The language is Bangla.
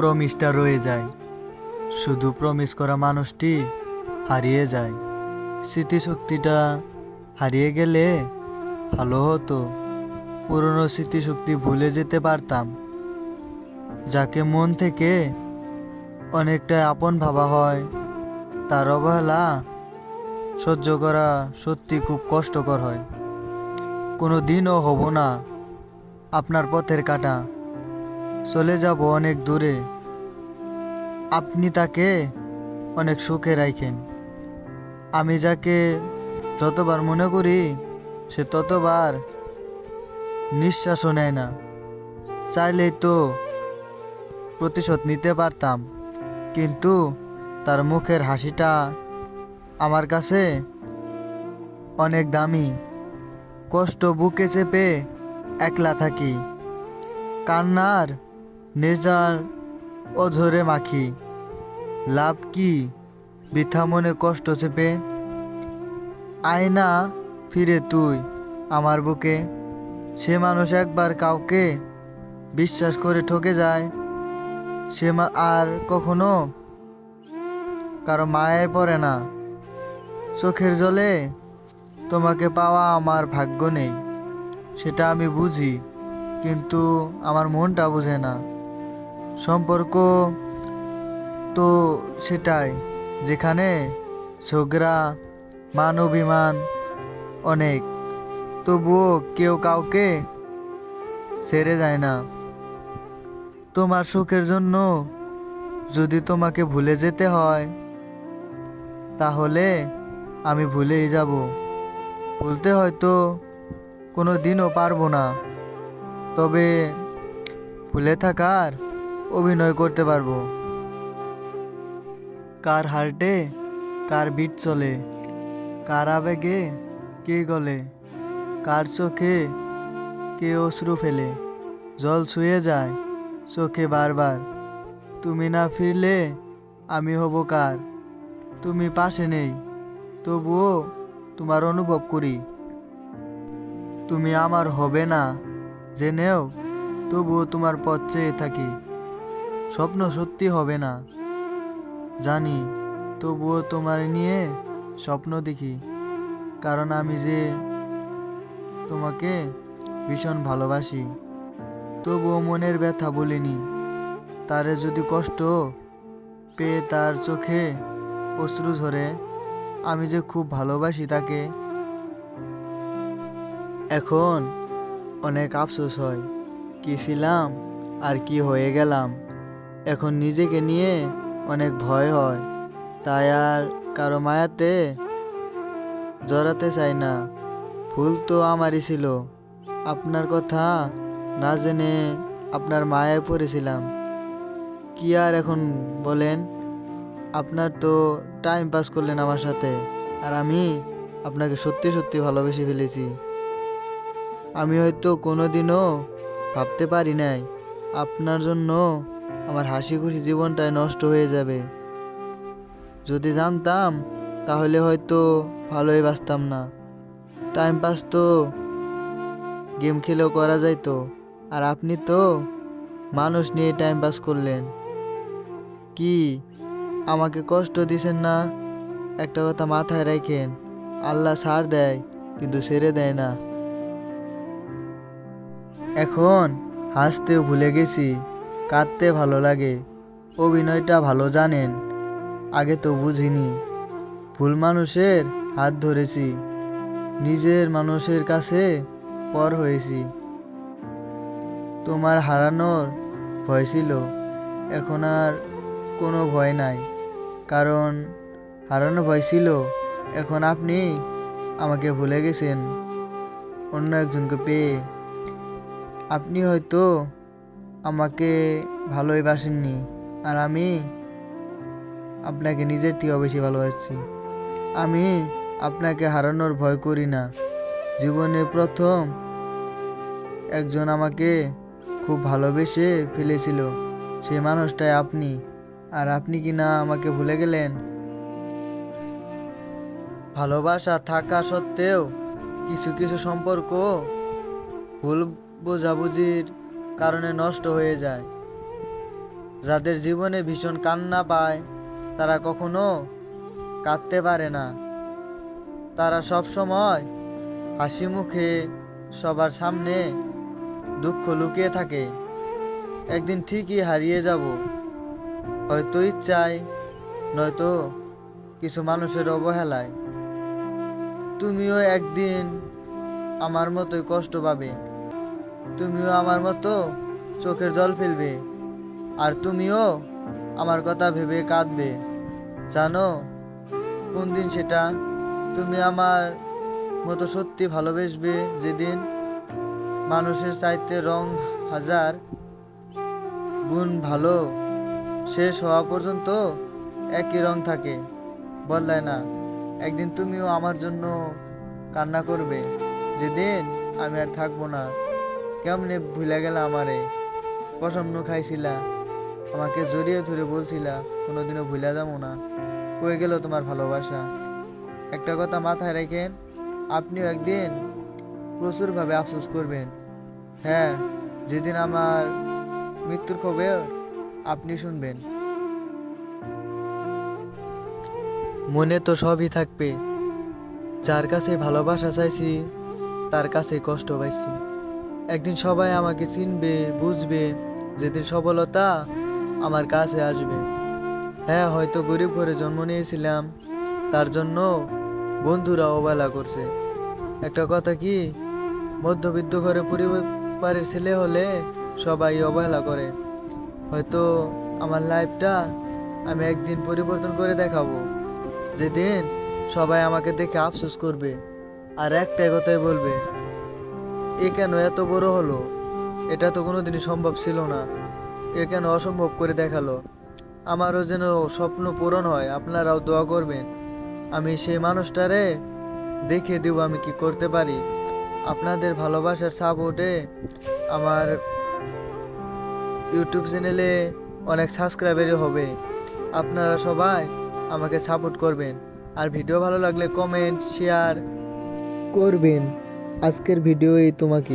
প্রমিসটা রয়ে যায়। শুধু প্রমিস করা মানুষটি হারিয়ে যায়। স্মৃতিশক্তিটা হারিয়ে গেলে ভালো হতো। পুরনো স্মৃতিশক্তি ভুলে যেতে পারতাম। যাকে মন থেকে অনেকটা আপন ভাবা হয়, তার অবহেলা সহ্য করা সত্যি খুব কষ্টকর হয়। কোনো দিনও হব না আপনার পথের কাটা। চলে যাব অনেক দূরে। আপনি তাকে অনেক সুখে রাখেন। আমি যাকে যতবার মনে করি, সে ততবার নিঃশ্বাসও নেয় না। চাইলেই তো প্রতিশোধ নিতে পারতাম, কিন্তু তার মুখের হাসিটা আমার কাছে অনেক দামি। কষ্ট বুকে চেপে একলা থাকি। কান্নার নেজার অঝরে মাখি। লাভ কি? বৃথা মনে কষ্ট চেপে। আয়না ফিরে তুই আমার বুকে। সে মানুষ একবার কাউকে বিশ্বাস করে ঠকে যায়। সে আর কখনো কারও মায়ে পড়ে না। চোখের জলে তোমাকে পাওয়া আমার ভাগ্য নেই। সেটা আমি বুঝি, কিন্তু আমার মনটা বুঝে না। সম্পর্ক তো সেটাই, যেখানে ঝগড়া মান অভিমান অনেক। তবুও কেউ কাউকে ছেড়ে যায় না। তোমার সুখের জন্য যদি তোমাকে ভুলে যেতে হয়, তাহলে আমি ভুলেই যাব। ভুলতে হয়তো কোনো দিনও পারব না। তবে ভুলে থাকার অভিনয় করতে পারব। কার হার্টে কার বিট চলে? কার আবেগে কে গলে? কার চোখে কে অশ্রু ফেলে? জল ছুঁয়ে যায় চোখে বারবার। তুমি না ফিরলে আমি হব কার? তুমি পাশে নেই, তবুও তোমার অনুভব করি। তুমি আমার হবে না, জেনেও তবুও তোমার পথ চেয়ে থাকি। স্বপ্ন সত্যি হবে না। জানি, তবুও তোমার নিয়ে স্বপ্ন দেখি, কারণ আমি যে তোমাকে ভীষণ ভালোবাসি, তবুও মনের ব্যথা বলিনি। তারে যদি কষ্ট পেয়ে তার চোখে অশ্রু ঝরে, আমি যে খুব ভালোবাসি তাকে, এখন অনেক আফসোস হয়, কি ছিলাম আর কি হয়ে গেলাম। এখন নিজেকে নিয়ে অনেক ভয় হয়। তাই আর কারও মায়াতে জড়াতে চাই না। ভুল তো আমারই ছিল। আপনার কথা না জেনে আপনার মায়ায় পড়েছিলাম। কি আর এখন বলেন? আপনার তো টাইম পাস করলেন আমার সাথে। আর আমি আপনাকে সত্যি সত্যি ভালোবেসে ফেলেছি। আমি হয়তো কোনোদিনও ভাবতে পারি নাই। আপনার জন্য আমার হাসি খুশি জীবনটাই নষ্ট হয়ে যাবে। যদি জানতাম, তাহলে হয়তো ভালোই বাঁচতাম না। টাইম পাস তো গেম খেলেও করা যাইতো। আর আপনি তো, মানুষ নিয়ে টাইম পাস করলেন। কি, আমাকে কষ্ট দিছেন না? একটা কথা মাথায় রাখেন, আল্লাহ সার দেয়, কিন্তু সেরে দেয় না। এখন হাসতেও ভুলে গেছি। কাঁদতে ভালো লাগে। অভিনয়টা ভালো জানেন, আগে তো বুঝিনি। ভুল মানুষের হাত ধরেছি, নিজের মানুষের কাছে পর হয়েছি। তোমার হারানোর ভয় ছিল, এখন আর কোনো ভয় নাই। কারণ হারানো ভয় ছিল, এখন আপনি আমাকে ভুলে গেছেন। অন্য একজনকে পেয়ে, আপনি হয়তো আমাকে ভালোই বাসেননি। আর আমি আপনাকে নিজের থেকেও বেশি ভালোবাসছি। আমি আপনাকে হারানোর ভয় করি না। জীবনে প্রথম একজন আমাকে খুব ভালোবেসে ফেলেছিল। সেই মানুষটাই আপনি। আর আপনি কি না আমাকে ভুলে গেলেন? ভালোবাসা থাকা সত্ত্বেও কিছু কিছু সম্পর্ক ভুল বোঝাবুঝির কারণে নষ্ট হয়ে যায়। যাদের জীবনে ভীষণ কান্না পায়, তারা কখনো কাঁদতে পারে না। তারা সব সময় হাসি মুখে সবার সামনে দুঃখ লুকিয়ে থাকে। একদিন ঠিকই হারিয়ে যাব। হয়তো ইচ্ছায়, নয়তো কিছু মানুষের অবহেলায়। তুমিও একদিন আমার মতোই কষ্ট পাবে। তুমিও আমার মতো চোখের জল ফেলবে, আর তুমিও আমার কথা ভেবে কাঁদবে। জানো কোন দিন সেটা তুমি আমার মতো সত্যি ভালোবেসবে যেদিন মানুষের চাইতে রং হাজার গুণ ভালো শেষ হওয়া পর্যন্ত একই রং থাকে, বদলায় না। একদিন তুমিও আমার জন্য কান্না করবে, যেদিন আমি আর থাকব না। কেমনে ভুলে গেলা আমারে? প্রসন্ন খাইছিলা। আমাকে জড়িয়ে ধরে বলছিলা, কোনোদিনও ভুলে যাব না। কয়ে গেল তোমার ভালোবাসা? একটা কথা মাথায় রাখেন, আপনিও একদিন প্রচুরভাবে আফসোস করবেন। হ্যাঁ যেদিন আমার মৃত্যুর খবর আপনি শুনবেন। মনে তো সবই থাকবে। যার কাছে ভালোবাসা চাইছি, তার কাছে কষ্ট পাইছি। একদিন সবাই আমাকে চিনবে, বুঝবে যেদিন সফলতা আমার কাছে আসবে। হ্যাঁ হয়তো গরিব ঘরে জন্ম নিয়েছিলাম, তার জন্য বন্ধুরা অবহেলা করছে। একটা কথা কি, মধ্যবিত্ত ঘরে পরিবারের ছেলে হলে সবাই অবহেলা করে। হয়তো আমার লাইফটা আমি একদিন পরিবর্তন করে দেখাবো। যেদিন সবাই আমাকে দেখে আফসোস করবে, আর একটাই কথাই বলবে এ কেন এত বড় হলো? এটা তো কোনোদিনই সম্ভব ছিল না। এ কেন অসম্ভব করে দেখাল? আমারও যেন স্বপ্ন পূরণ হয়, আপনারাও দোয়া করবেন। আমি সেই মানুষটারে দেখিয়ে দেব আমি কি করতে পারি। আপনাদের ভালোবাসার সাপোর্টে আমার ইউটিউব চ্যানেলে অনেক সাবস্ক্রাইবারই হবে। আপনারা সবাই আমাকে সাপোর্ট করবেন। আর ভিডিও ভালো লাগলে কমেন্ট, শেয়ার করবেন। আজকের ভিডিও এই তোমাকে